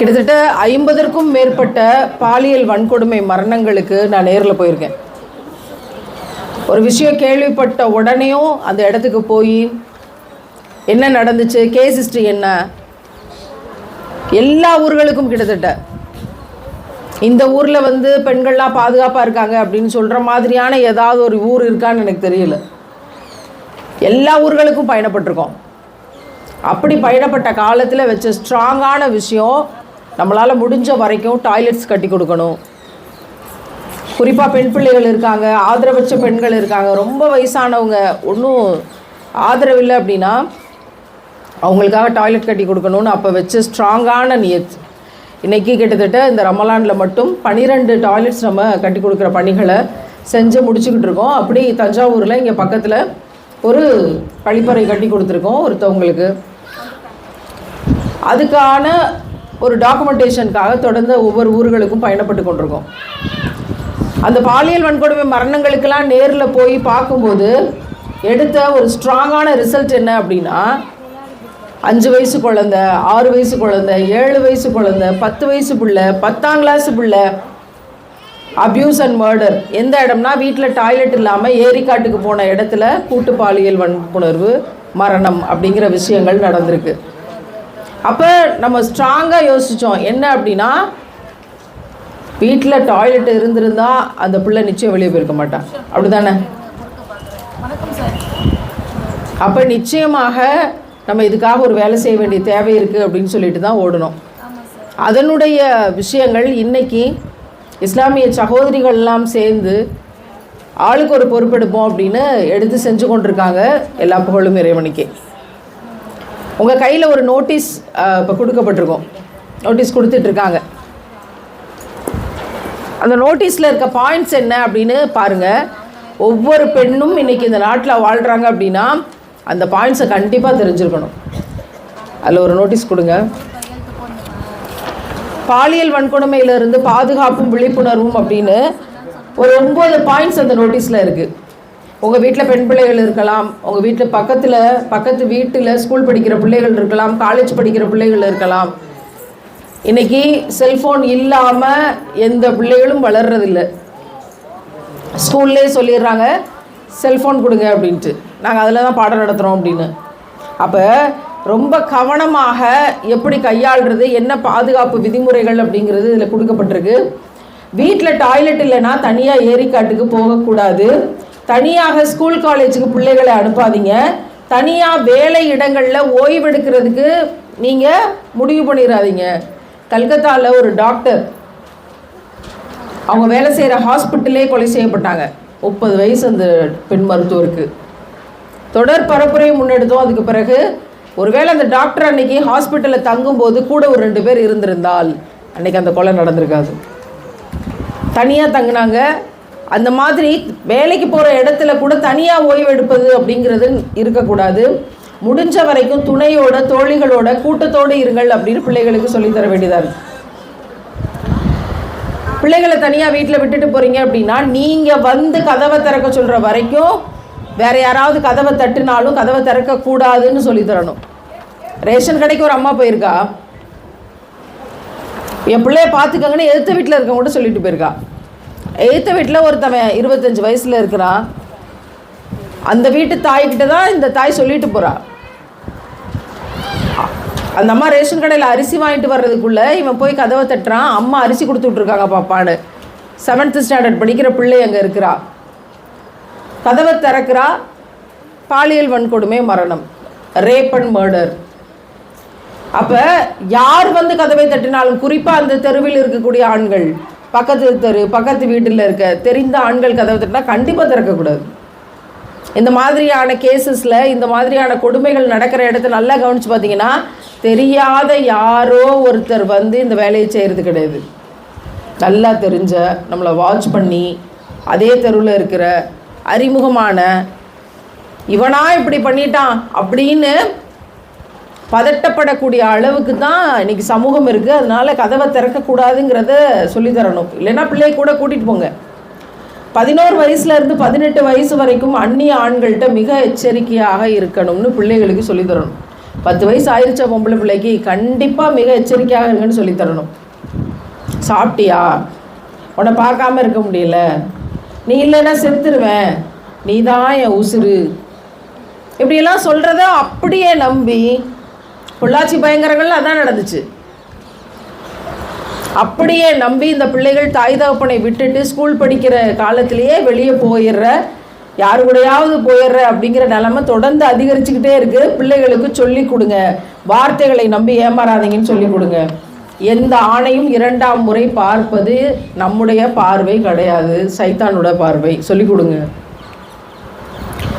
கிட்டத்தட்ட ஐம்பதற்கும் மேற்பட்ட பாலியல் வன்கொடுமை மரணங்களுக்கு நான் நேரில் போயிருக்கேன். ஒரு விஷயம் கேள்விப்பட்ட உடனேயும் அந்த இடத்துக்கு போய் என்ன நடந்துச்சு கேஸ் ஹிஸ்ட்ரி என்ன? எல்லா ஊர்களுக்கும் கிட்டத்தட்ட. இந்த ஊரில் வந்து பெண்கள்லாம் பாதுகாப்பாக இருக்காங்க அப்படின்னு சொல்கிற மாதிரியான ஏதாவது ஒரு ஊர் இருக்கான்னு எனக்கு தெரியல. எல்லா ஊர்களுக்கும் பயணப்பட்டிருக்கோம். அப்படி பயணப்பட்ட காலத்தில் வச்ச ஸ்ட்ராங்கான விஷயம் நம்மளால் முடிஞ்ச வரைக்கும் டாய்லெட்ஸ் கட்டி கொடுக்கணும். குறிப்பாக பெண் பிள்ளைகள் இருக்காங்க ஆதரவற்ற பெண்கள் இருக்காங்க. ரொம்ப வயசானவங்க ஒன்றும் ஆதரவு இல்லை அப்படின்னா அவங்களுக்காக டாய்லெட் கட்டி கொடுக்கணும்னு அப்போ வச்சு ஸ்ட்ராங்கான நியத். இன்றைக்கி கிட்டத்தட்ட இந்த ரமலானில் மட்டும் பன்னிரெண்டு டாய்லெட்ஸ் நம்ம கட்டி கொடுக்குற பணிகளை செஞ்சு முடிச்சுக்கிட்டு இருக்கோம். அப்படி தஞ்சாவூரில் இங்கே பக்கத்தில் ஒரு கழிப்பறை கட்டி கொடுத்துருக்கோம் ஒருத்தவங்களுக்கு. அதுக்கான ஒரு டாக்குமெண்டேஷனுக்காக தொடர்ந்து ஒவ்வொரு ஊர்களுக்கும் பயணப்பட்டு கொண்டிருக்கோம். அந்த பாலியல் வன்கொடுமை மரணங்களுக்கெல்லாம் நேரில் போய் பார்க்கும்போது எடுத்த ஒரு ஸ்ட்ராங்கான ரிசல்ட் என்ன அப்படின்னா அஞ்சு வயசு குழந்த ஆறு வயசு குழந்த ஏழு வயசு குழந்த பத்து வயசு பிள்ளை பத்தாம் கிளாஸ் பிள்ளை அப்யூஸ் அண்ட் மர்டர் எந்த இடம்னா வீட்டில் டாய்லெட் இல்லாமல் ஏரிக்காட்டுக்கு போன இடத்துல கூட்டு பாலியல் வன்புணர்வு மரணம் அப்படிங்கிற விஷயங்கள் நடந்திருக்கு. அப்போ நம்ம ஸ்ட்ராங்காக யோசித்தோம் என்ன அப்படின்னா வீட்டில் டாய்லெட் இருந்திருந்தா அந்த பிள்ளை நிச்சயம் வெளியே போயிருக்க மாட்டான் அப்படி தானே அப்போ நிச்சயமாக நம்ம இதுக்காக ஒரு வேலை செய்ய வேண்டிய தேவை இருக்குது அப்படின்னு சொல்லிட்டு தான் ஓடணும். அதனுடைய விஷயங்கள் இன்றைக்கி இஸ்லாமிய சகோதரிகள்லாம் சேர்ந்து ஆளுக்கு ஒரு பொறுப்பெடுப்போம் அப்படின்னு எடுத்து செஞ்சு கொண்டிருக்காங்க எல்லா புகழும் இறைவனுக்கே. உங்கள் கையில் ஒரு நோட்டீஸ் இப்போ கொடுக்கப்பட்டிருக்கோம். நோட்டீஸ் கொடுத்துட்ருக்காங்க. அந்த நோட்டீஸில் இருக்க பாயிண்ட்ஸ் என்ன அப்படின்னு பாருங்கள் ஒவ்வொரு பெண்ணும் இன்றைக்கி இந்த நாட்டில் வாழ்கிறாங்க அப்படின்னா அந்த பாயிண்ட்ஸை கண்டிப்பாக தெரிஞ்சிருக்கணும். அதில் ஒரு நோட்டீஸ் கொடுங்க. பாலியல் வன்கொடுமையிலிருந்து பாதுகாப்பும் விழிப்புணர்வும் அப்படின்னு ஒரு ஒம்பது பாயிண்ட்ஸ் அந்த நோட்டீஸில் இருக்குது உங்கள் வீட்டில் பெண் பிள்ளைகள் இருக்கலாம் உங்கள் வீட்டில் பக்கத்தில் பக்கத்து வீட்டில் ஸ்கூல் படிக்கிற பிள்ளைகள் இருக்கலாம் காலேஜ் படிக்கிற பிள்ளைகள் இருக்கலாம். இன்னைக்கு செல்ஃபோன் இல்லாமல் எந்த பிள்ளைகளும் வளர்றதில்லை. ஸ்கூல்லே சொல்லிடுறாங்க செல்ஃபோன் கொடுங்க அப்படின்ட்டு. நாங்கள் அதில் தான் பாடம் நடத்துகிறோம் அப்படின்னு. அப்போ ரொம்ப கவனமாக எப்படி கையாளுறது என்ன பாதுகாப்பு விதிமுறைகள் அப்படிங்கிறது இதில் கொடுக்கப்பட்டிருக்கு. வீட்டில் டாய்லெட் இல்லைன்னா தனியாக ஏரிக்காட்டுக்கு போகக்கூடாது. தனியாக ஸ்கூல் காலேஜுக்கு பிள்ளைகளை அனுப்பாதீங்க. தனியாக வேலை இடங்களில் ஓய்வெடுக்கிறதுக்கு நீங்கள் முடிவு பண்ணிடாதீங்க கல்கத்தாவில் ஒரு டாக்டர் அவங்க வேலை செய்கிற ஹாஸ்பிட்டலே கொலை செய்யப்பட்டாங்க. முப்பது வயசு அந்த பெண் மருத்துவருக்கு. தொடர் பரப்புரையை முன்னெடுத்தோம். அதுக்கு பிறகு ஒருவேளை அந்த டாக்டர் அன்னைக்கு ஹாஸ்பிட்டலில் தங்கும்போது கூட ஒரு ரெண்டு பேர் இருந்திருந்தால் அன்னைக்கு அந்த கொலை நடந்திருக்காது. தனியாக தங்கினாங்க. அந்த மாதிரி வேலைக்கு போகிற இடத்துல கூட தனியாக ஓய்வு எடுப்பது அப்படிங்கிறது இருக்கக்கூடாது. முடிஞ்ச வரைக்கும் துணையோட தோழிகளோட கூட்டத்தோடு இருங்கள் அப்படின்னு பிள்ளைகளுக்கு சொல்லித்தர வேண்டியதாக இருக்கு பிள்ளைகளை தனியாக வீட்டில் விட்டுட்டு போகிறீங்க அப்படின்னா நீங்கள் வந்து கதவை திறக்க சொல்கிற வரைக்கும் வேறு யாராவது கதவை தட்டுனாலும் கதவை திறக்கக்கூடாதுன்னு சொல்லி தரணும். ரேஷன் கடைக்கு ஒரு அம்மா போயிருக்கா. என் பிள்ளைய பார்த்துக்கங்கன்னு எதிர்த்த வீட்டில் இருக்கவங்க கூட சொல்லிட்டு போயிருக்கா. எய்த்த வீட்டில் ஒருத்தவன் இருபத்தஞ்சி வயசில் இருக்கிறான் அந்த வீட்டு தாய்கிட்ட தான் இந்த தாய் சொல்லிட்டு போகிறான் அந்த அம்மா ரேஷன் கடையில் அரிசி வாங்கிட்டு வர்றதுக்குள்ளே இவன் போய் கதவை தட்டுறான். அம்மா அரிசி கொடுத்து விட்ருக்காங்க பாப்பான்னு. செவன்த்து ஸ்டாண்டர்ட் படிக்கிற பிள்ளை அங்கே இருக்கிறா. கதவை திறக்கிறா. பாலியல் வன்கொடுமை மரணம். ரேப் அண்ட் மர்டர் அப்போ யார் வந்து கதவை தட்டினாலும் குறிப்பாக அந்த தெருவில் இருக்கக்கூடிய ஆண்கள் பக்கத்து தெரு பக்கத்து வீட்டில் இருக்க தெரிந்த ஆண்கள் கதவை தட்டினா கண்டிப்பாக திறக்கக்கூடாது. இந்த மாதிரியான கேசஸில் இந்த மாதிரியான கொடுமைகள் நடக்கிற இடத்த நல்லா கவனித்து பார்த்தீங்கன்னா தெரியாத யாரோ ஒருத்தர் வந்து இந்த வேலையை செய்கிறது கிடையாது. நல்லா தெரிஞ்ச நம்மளை வாட்ச் பண்ணி அதே தெருவில் இருக்கிற அறிமுகமான இவனா இப்படி பண்ணிட்டான் அப்படின்னு பதட்டப்படக்கூடிய அளவுக்கு தான் இன்னைக்கு சமூகம் இருக்குது அதனால கதவை திறக்கக்கூடாதுங்கிறத சொல்லித் தரணும். இல்லைன்னா பிள்ளைய கூட கூட்டிகிட்டு போங்க. பதினோரு வயசுல இருந்து பதினெட்டு வயசு வரைக்கும் அந்நிய ஆண்கள்கிட்ட மிக எச்சரிக்கையாக இருக்கணும்னு பிள்ளைகளுக்கு சொல்லித்தரணும் பத்து வயசு ஆயிருச்ச பொம்பளை பிள்ளைக்கு. கண்டிப்பாக மிக எச்சரிக்கையாக இருக்குன்னு சொல்லித்தரணும் சாப்பிட்டியா? உன்னை பார்க்காம இருக்க முடியல. நீ இல்லைன்னா செத்துருவேன். நீ தான் என் உசுரு இப்படியெல்லாம் சொல்கிறத அப்படியே நம்பி பொள்ளாச்சி பயங்கரங்கள் அதான் நடந்துச்சு. அப்படியே நம்பி இந்த பிள்ளைகள் தாய் தகப்பனை விட்டுட்டு ஸ்கூல் படிக்கிற காலத்திலேயே வெளியே போயிடுற யாரு கூடயாவது போயிடுற அப்படிங்கிற நிலைமை தொடர்ந்து அதிகரிச்சுக்கிட்டே இருக்கு. பிள்ளைகளுக்கு சொல்லி கொடுங்க. வார்த்தைகளை நம்பி ஏமாறாதீங்கன்னு சொல்லி கொடுங்க. எந்த ஆணையும் இரண்டாம் முறை பார்ப்பது நம்முடைய பார்வை கிடையாது. சைத்தானோட பார்வை. சொல்லி கொடுங்க.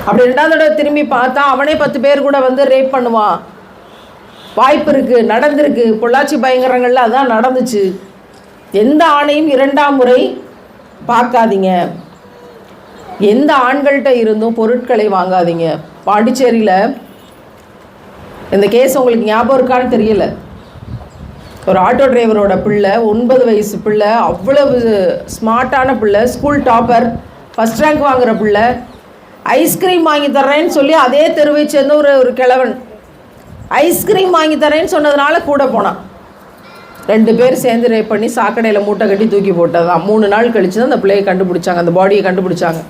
அப்படி ரெண்டாவது தடவை திரும்பி பார்த்தா அவனே பத்து பேர் கூட வந்து ரேப் பண்ணுவான். வாய்ப்பு இருக்குது நடந்திருக்கு. பொள்ளாச்சி பயங்கரங்கள்லாம் அதான் நடந்துச்சு. எந்த ஆணையும் இரண்டாம் முறை பார்க்காதீங்க. எந்த ஆண்கள்கிட்ட இருந்தும் பொருட்களை வாங்காதீங்க. பாண்டிச்சேரியில் இந்த கேஸ் உங்களுக்கு ஞாபகம் இருக்கான்னு தெரியல. ஒரு ஆட்டோ டிரைவரோட பிள்ளை ஒன்பது வயசு பிள்ளை அவ்வளவு ஸ்மார்ட்டான பிள்ளை ஸ்கூல் டாப்பர் ஃபஸ்ட் ரேங்க் வாங்குகிற பிள்ளை ஐஸ்கிரீம் வாங்கி தர்றேன்னு சொல்லி அதே தெருவை சேர்ந்த ஒரு ஒரு கிழவன். ஐஸ்கிரீம் வாங்கி தரேன்னு சொன்னதுனால கூட போனான். ரெண்டு பேர் சேர்ந்து ரேப் பண்ணி சாக்கடையில் மூட்டை கட்டி தூக்கி போட்டதான் மூணு நாள் கழிச்சு தான் அந்த பிள்ளையை கண்டுபிடிச்சாங்க அந்த பாடியை கண்டுபிடிச்சாங்க.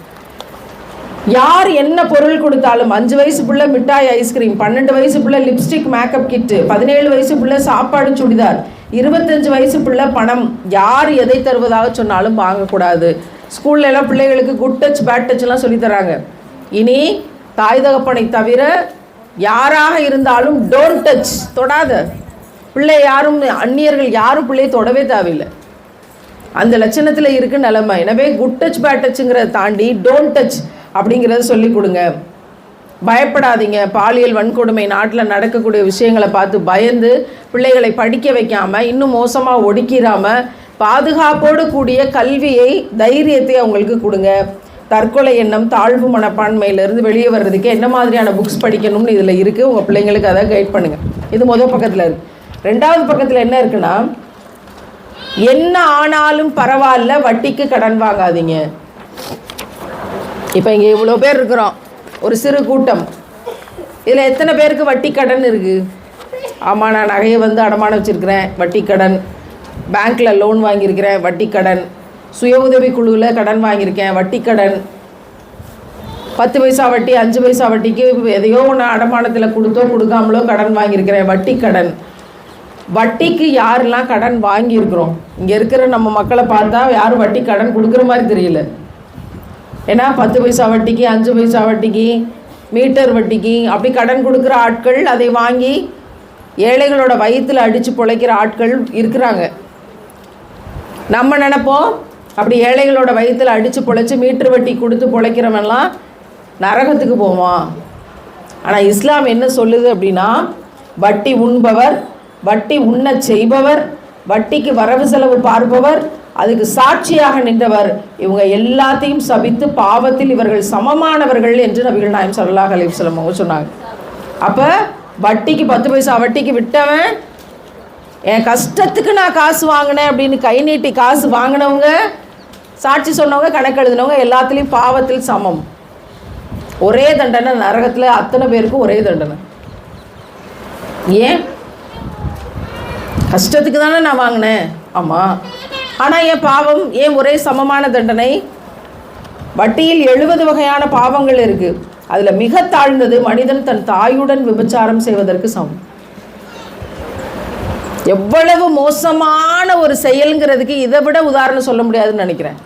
யார் என்ன பொருள் கொடுத்தாலும் அஞ்சு வயசு பிள்ளை மிட்டாய் ஐஸ்கிரீம் பன்னெண்டு வயசு பிள்ளை லிப்ஸ்டிக் மேக்கப் கிட்டு பதினேழு வயசு பிள்ளை சாப்பாடு சுடிதார் இருபத்தஞ்சு வயசு பிள்ளை பணம். யார் எதை தருவதாக சொன்னாலும் வாங்கக்கூடாது. ஸ்கூல்ல எல்லாம் பிள்ளைகளுக்கு குட் டச் பேட் டச்லாம் சொல்லித்தராங்க இனி தாய் தகப்பனை தவிர யாராக இருந்தாலும் டோன்ட் டச் தொடாத. பிள்ளை யாரும் அந்நியர்கள் யாரும் பிள்ளையை தொடவே தேவையில்லை. அந்த லட்சணத்தில் இருக்கு நிலமை. எனவே குட் டச் பேட் டச்சுங்கிறத தாண்டி டோன்ட் டச் அப்படிங்கிறத சொல்லி கொடுங்க. பயப்படாதீங்க. பாலியல் வன்கொடுமை நாட்டில் நடக்கக்கூடிய விஷயங்களை பார்த்து பயந்து பிள்ளைகளை படிக்க வைக்காமல் இன்னும் மோசமாக ஒடுக்கிடாம பாதுகாப்போடு கூடிய கல்வியை தைரியத்தை அவங்களுக்கு கொடுங்க. தற்கொலை எண்ணம் தாழ்வு மனப்பான்மையிலேருந்து வெளியே வர்றதுக்கு என்ன மாதிரியான புக்ஸ் படிக்கணும்னு இதில் இருக்குது உங்கள் பிள்ளைங்களுக்கு அதை கைட் பண்ணுங்கள் இது முதல் பக்கத்தில் இருக்குது ரெண்டாவது பக்கத்தில் என்ன இருக்குன்னா என்ன ஆனாலும் பரவாயில்ல வட்டிக்கு கடன் வாங்காதீங்க. இப்போ இங்கே இவ்வளோ பேர் இருக்கிறோம். ஒரு சிறு கூட்டம். இதில் எத்தனை பேருக்கு வட்டி கடன் இருக்குது ஆமாம் நான் நகையை வந்து அடமானம் வச்சுருக்கிறேன். வட்டி கடன். பேங்க்கில் லோன் வாங்கியிருக்கிறேன். வட்டி கடன். சுய உதவி குழுவில் கடன் வாங்கியிருக்கேன் வட்டி கடன். பத்து பைசா வட்டி அஞ்சு பைசா வட்டிக்கு எதையோ ஒன்று அடமானத்தில் கொடுத்தோ கொடுக்காமலோ கடன் வாங்கியிருக்கிறேன் வட்டி கடன். வட்டிக்கு யாரெல்லாம் கடன் வாங்கியிருக்கிறோம்? இங்கே இருக்கிற நம்ம மக்களை பார்த்தா யாரும் வட்டி கடன் கொடுக்குற மாதிரி தெரியல. ஏன்னா பத்து பைசா வட்டிக்கு அஞ்சு பைசா வட்டிக்கு மீட்டர் வட்டிக்கு அப்படி கடன் கொடுக்குற ஆட்கள் அதை வாங்கி ஏழைகளோட வயிற்றில் அடித்து பிழைக்கிற ஆட்கள் இருக்கிறாங்க. நம்ம நினைப்போம் அப்படி ஏழைகளோட வயிற்றில் அடித்து பிழைச்சி மீட்டர் வட்டி கொடுத்து பிழைக்கிறவன்லாம் நரகத்துக்கு போவான். ஆனால் இஸ்லாம் என்ன சொல்லுது அப்படின்னா வட்டி உண்பவர் வட்டி உண்ணச் செய்பவர் வட்டிக்கு வரவு செலவு பார்ப்பவர் அதுக்கு சாட்சியாக நின்றவர். இவங்க எல்லாத்தையும் சபித்து பாவத்தில் இவர்கள் சமமானவர்கள் என்று நபிகள் நாயம் சல்லாஹ் அலிவசலம் அவங்க சொன்னாங்க. அப்போ வட்டிக்கு பத்து பைசா வட்டிக்கு விட்டவன் என் கஷ்டத்துக்கு நான் காசு வாங்கினேன் அப்படின்னு கை நீட்டி காசு வாங்கினவங்க சாட்சி சொன்னவங்க கணக்கு எழுதினவங்க எல்லாத்துலேயும் பாவத்தில் சமம். ஒரே தண்டனை நரகத்தில் அத்தனை பேருக்கும் ஒரே தண்டனை. ஏன்? கஷ்டத்துக்கு தானே நான் வாங்கினேன். ஆமாம் ஆனால் என் பாவம் ஏன் ஒரே சமமான தண்டனை? வட்டியில் எழுபது வகையான பாவங்கள் இருக்குது அதில் மிக தாழ்ந்தது மனிதன் தன் தாயுடன் விபச்சாரம் செய்வதற்கு சமம். எவ்வளவு மோசமான ஒரு செயலுங்கிறதுக்கு இதை விட உதாரணம் சொல்ல முடியாதுன்னு நினைக்கிறேன்.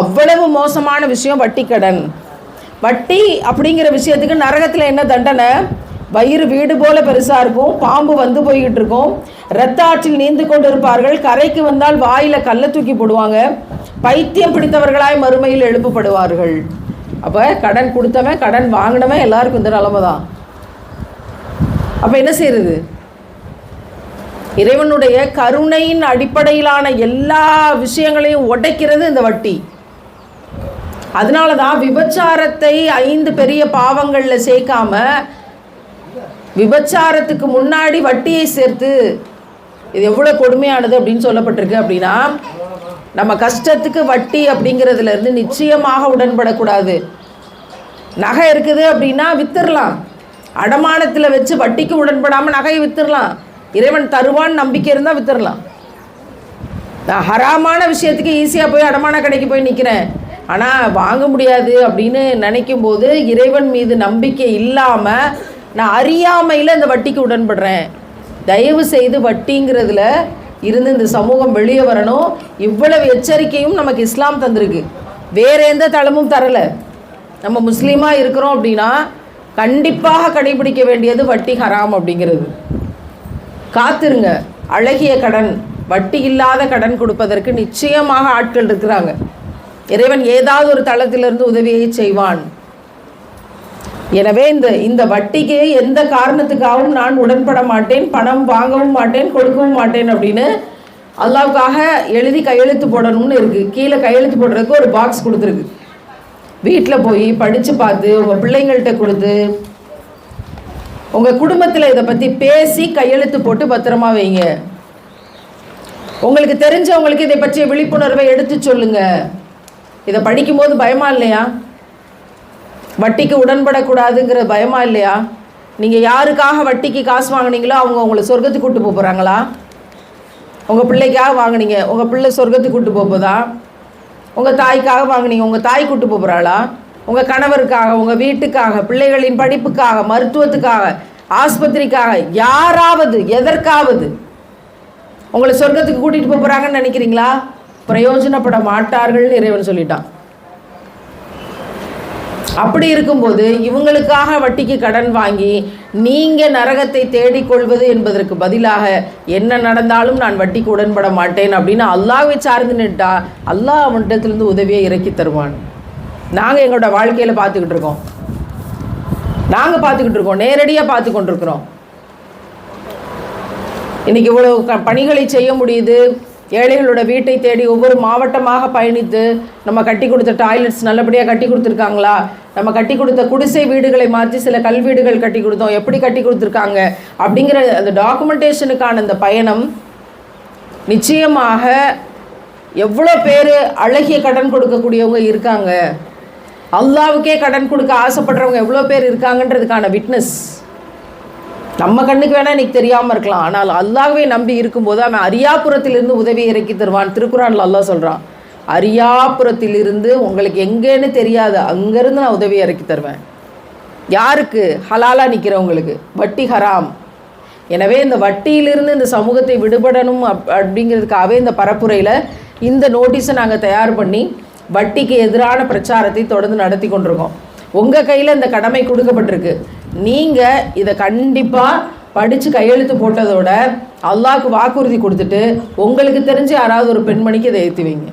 அவ்வளவு மோசமான விஷயம் வட்டி கடன் வட்டி அப்படிங்கிற விஷயத்துக்கு நரகத்தில் என்ன தண்டனை? வயிறு வீடு போல பெருசாக இருக்கும் பாம்பு வந்து போய்கிட்டு இருக்கும் ரத்த ஆற்றில் நீந்து கொண்டு இருப்பார்கள் கரைக்கு வந்தால் வாயில் கல்லை தூக்கி போடுவாங்க பைத்தியம் பிடித்தவர்களாய் மறுமையில் எழுப்பப்படுவார்கள். அப்போ கடன் கொடுத்தவன் கடன் வாங்கினவன் எல்லாருக்கும் இந்த நிலமை தான் அப்போ என்ன செய்யறது? இறைவனுடைய கருணையின் அடிப்படையிலான எல்லா விஷயங்களையும் உடைக்கிறது இந்த வட்டி. அதனால தான் விபச்சாரத்தை ஐந்து பெரிய பாவங்களில் சேர்க்காம விபச்சாரத்துக்கு முன்னாடி வட்டியை சேர்த்து இது எவ்வளோ கொடுமையானது அப்படின்னு சொல்லப்பட்டிருக்கு அப்படின்னா நம்ம கஷ்டத்துக்கு வட்டி அப்படிங்கிறதுலேருந்து நிச்சயமாக உடன்படக்கூடாது. நகை இருக்குது அப்படின்னா வித்துடலாம் அடமானத்தில் வச்சு வட்டிக்கு உடன்படாமல் நகையை வித்துடலாம் இறைவன் தருவான் நம்பிக்கை இருந்தால் வித்துடலாம் நான் ஹராமான விஷயத்துக்கு ஈஸியாக போய் அடமான கடைக்கு போய் நிற்கிறேன் ஆனால் வாங்க முடியாது அப்படின்னு நினைக்கும் போது இறைவன் மீது நம்பிக்கை இல்லாமல் நான் அறியாமையில் இந்த வட்டிக்கு உடன்படுறேன். தயவு செய்து வட்டிங்கிறதுல இருந்து இந்த சமூகம் வெளியே வரணும். இவ்வளவு எச்சரிக்கையும் நமக்கு இஸ்லாம் தந்திருக்கு. வேற எந்த தளமும் தரலை. நம்ம முஸ்லீமாக இருக்கிறோம் அப்படின்னா கண்டிப்பாக கடைபிடிக்க வேண்டியது வட்டி ஹராம் அப்படிங்கிறது. காத்திருங்க. அழகிய கடன் வட்டி இல்லாத கடன் கொடுப்பதற்கு நிச்சயமாக ஆட்கள் இருக்கிறாங்க. இறைவன் ஏதாவது ஒரு தளத்திலிருந்து உதவியை செய்வான். எனவே இந்த இந்த வட்டிக்கு எந்த காரணத்துக்காகவும் நான் உடன்பட மாட்டேன் பணம் வாங்கவும் மாட்டேன் கொடுக்கவும் மாட்டேன் அப்படின்னு அல்லாவுக்காக எழுதி கையெழுத்து போடணும்னு இருக்குது கீழே கையெழுத்து போடுறதுக்கு ஒரு பாக்ஸ் கொடுத்துருக்கு. வீட்டில் போய் படித்து பார்த்து உங்கள் பிள்ளைங்கள்ட்ட கொடுத்து உங்கள் குடும்பத்தில் இதை பற்றி பேசி கையெழுத்து போட்டு பத்திரமா வைங்க. உங்களுக்கு தெரிஞ்சவங்களுக்கு இதை பற்றிய விழிப்புணர்வை எடுத்து சொல்லுங்க. இதை படிக்கும்போது பயமா இல்லையா? வட்டிக்கு உடன்படக்கூடாதுங்கிற பயமா இல்லையா? நீங்கள் யாருக்காக வட்டிக்கு காசு வாங்குனீங்களோ அவங்க உங்களை சொர்க்கத்துக்கு கூட்டு போகிறாங்களா உங்கள் பிள்ளைக்காக வாங்குனீங்க உங்கள் பிள்ளை சொர்க்கத்துக்கு கூட்டு போகுதா போதா? உங்கள் தாய்க்காக வாங்குனீங்க உங்கள் தாய் கூட்டு போகிறாளா உங்கள் கணவருக்காக உங்கள் வீட்டுக்காக பிள்ளைகளின் படிப்புக்காக மருத்துவத்துக்காக ஆஸ்பத்திரிக்காக யாராவது எதற்காவது உங்களை சொர்க்கத்துக்கு கூட்டிகிட்டு போக போகிறாங்கன்னு நினைக்கிறீங்களா? பிரயோஜனப்பட மாட்டார்கள்னு இறைவன் சொல்லிட்டான். அப்படி இருக்கும்போது இவங்களுக்காக வட்டிக்கு கடன் வாங்கி நீங்கள் நரகத்தை தேடிக்கொள்வது என்பதற்கு பதிலாக என்ன நடந்தாலும் நான் வட்டிக்கு உடன்பட மாட்டேன் அப்படின்னு அல்லாவை சார்ந்து நிட்டா அல்லாஹ் அவனிடத்திலிருந்து உதவியை இறக்கி தருவான். நாங்கள் எங்களோட வாழ்க்கையில் பார்த்துக்கிட்டு இருக்கோம். நாங்கள் பார்த்துக்கிட்டு இருக்கோம். நேரடியாக பார்த்து கொண்டிருக்கிறோம். இன்னைக்கு இவ்வளோ க பணிகளை செய்ய முடியுது. ஏழைகளோட வீட்டை தேடி ஒவ்வொரு மாவட்டமாக பயணித்து நம்ம கட்டி கொடுத்த டாய்லெட்ஸ் நல்லபடியாக கட்டி கொடுத்துருக்காங்களா? நம்ம கட்டி கொடுத்த குடிசை வீடுகளை மாற்றி சில கல்வீடுகள் கட்டி கொடுத்தோம். எப்படி கட்டி கொடுத்துருக்காங்க? அப்படிங்கிற அந்த டாக்குமெண்டேஷனுக்கான அந்த பயணம் நிச்சயமாக எவ்வளோ பேர் அழகிய கடன் கொடுக்கக்கூடியவங்க இருக்காங்க. அல்லாவுக்கே கடன் கொடுக்க ஆசைப்படுறவங்க எவ்வளோ பேர் இருக்காங்கன்றதுக்கான விட்னஸ் நம்ம கண்ணுக்கு வேணால் இன்னைக்கு தெரியாமல் இருக்கலாம். ஆனால் அல்லாவே நம்பி இருக்கும்போது அவன் அரியாபுரத்திலிருந்து உதவி இறக்கி தருவான். திருக்குறானில் அல்லாஹ் சொல்கிறான் அரியாபுரத்திலிருந்து உங்களுக்கு எங்கேன்னு தெரியாது. அங்கேருந்து நான் உதவி இறக்கி தருவேன். யாருக்கு? ஹலாலாக நிற்கிறவங்களுக்கு வட்டி ஹராம். எனவே இந்த வட்டியிலிருந்து இந்த சமூகத்தை விடுபடணும் அப் அப்படிங்கிறதுக்காகவே இந்த பரப்புரையில் இந்த நோட்டீஸை நாங்கள் தயார் பண்ணி வட்டிக்கு எதிரான பிரச்சாரத்தை தொடர்ந்து நடத்தி கொண்டிருக்கோம். உங்கள் கையில் இந்த கடமை கொடுக்கப்பட்டிருக்கு. நீங்கள் இதை கண்டிப்பாக படித்து கையெழுத்து போட்டதோட அல்லாவுக்கு வாக்குறுதி கொடுத்துட்டு உங்களுக்கு தெரிஞ்சு யாராவது ஒரு பெண்மணிக்கு இதை ஏற்றி வைங்க.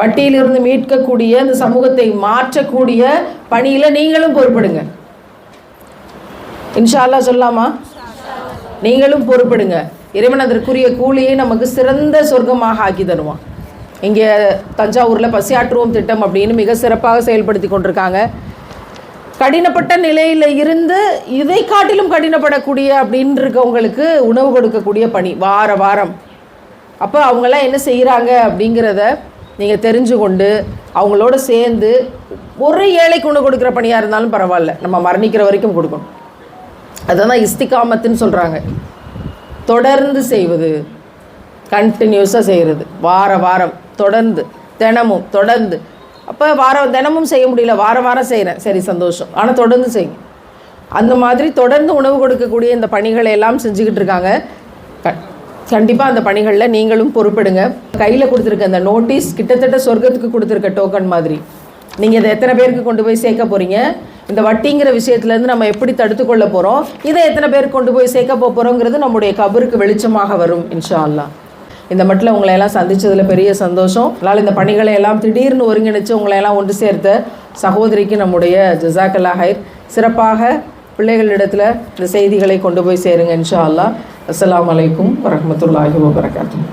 வட்டியிலிருந்து மீட்கக்கூடிய இந்த சமூகத்தை மாற்றக்கூடிய பணியில் நீங்களும் பொறுப்படுங்க. இன்ஷா அல்லாஹ் சொல்லலாமா? நீங்களும் பொறுப்படுங்க. இறைவன் அதற்குரிய கூலியை நமக்கு சிறந்த சொர்க்கமாக ஆக்கி தருவான். இங்கே தஞ்சாவூரில் பசியாற்றுவோம் திட்டம் அப்படின்னு மிக சிறப்பாக செயல்படுத்தி கொண்டிருக்காங்க. கடினப்பட்ட நிலையில் இருந்து இதை காட்டிலும் கடினப்படக்கூடிய அப்படின்னு இருக்கவங்களுக்கு உணவு கொடுக்கக்கூடிய பணி வார வாரம். அப்போ அவங்கெல்லாம் என்ன செய்கிறாங்க அப்படிங்கிறத நீங்கள் தெரிஞ்சு கொண்டு அவங்களோட சேர்ந்து ஒரு ஏழைக்கு உணவு கொடுக்குற பணியாக இருந்தாலும் பரவாயில்ல நம்ம மரணிக்கிற வரைக்கும் கொடுக்கணும். அதுதான் இஸ்திகாமத்துன்னு சொல்கிறாங்க தொடர்ந்து செய்வது கண்டினியூஸாக செய்கிறது வார வாரம். தொடர்ந்து தினமும் தொடர்ந்து. அப்போ வாரம் தினமும் செய்ய முடியல வாரம் வாரம் செய்கிறேன் சரி சந்தோஷம். ஆனால் தொடர்ந்து செய்யுங்க. அந்த மாதிரி தொடர்ந்து உணவு கொடுக்கக்கூடிய இந்த பணிகளை எல்லாம் செஞ்சுக்கிட்டு இருக்காங்க. க கண்டிப்பாக அந்த பணிகளில் நீங்களும் பொறுப்பிடுங்க. கையில் கொடுத்துருக்க அந்த நோட்டீஸ் கிட்டத்தட்ட சொர்க்கத்துக்கு கொடுத்துருக்க டோக்கன் மாதிரி. நீங்கள் இதை எத்தனை பேருக்கு கொண்டு போய் சேர்க்க போகிறீங்க இந்த வட்டிங்கிற விஷயத்துலேருந்து நம்ம எப்படி தடுத்துக்கொள்ள போகிறோம் இதை எத்தனை பேருக்கு கொண்டு போய் சேர்க்க போகிறோங்கிறது நம்முடைய கபருக்கு வெளிச்சமாக வரும் இன்ஷா அல்லா இந்த மட்டில் உங்களை எல்லாம் சந்தித்ததில் பெரிய சந்தோஷம். அதனால் இந்த பணிகளை எல்லாம் திடீர்னு ஒருங்கிணைச்சு உங்களை எல்லாம் ஒன்று சேர்த்த சகோதரிக்கு நம்முடைய ஜசாக்கல்லா ஹைர். சிறப்பாக பிள்ளைகளிடத்தில் இந்த செய்திகளை கொண்டு போய் சேருங்க இன்ஷா அல்லாஹ். அஸ்லாம் அலைக்கும் வரமத்துல்லாஹி வபரகாத்துஹு.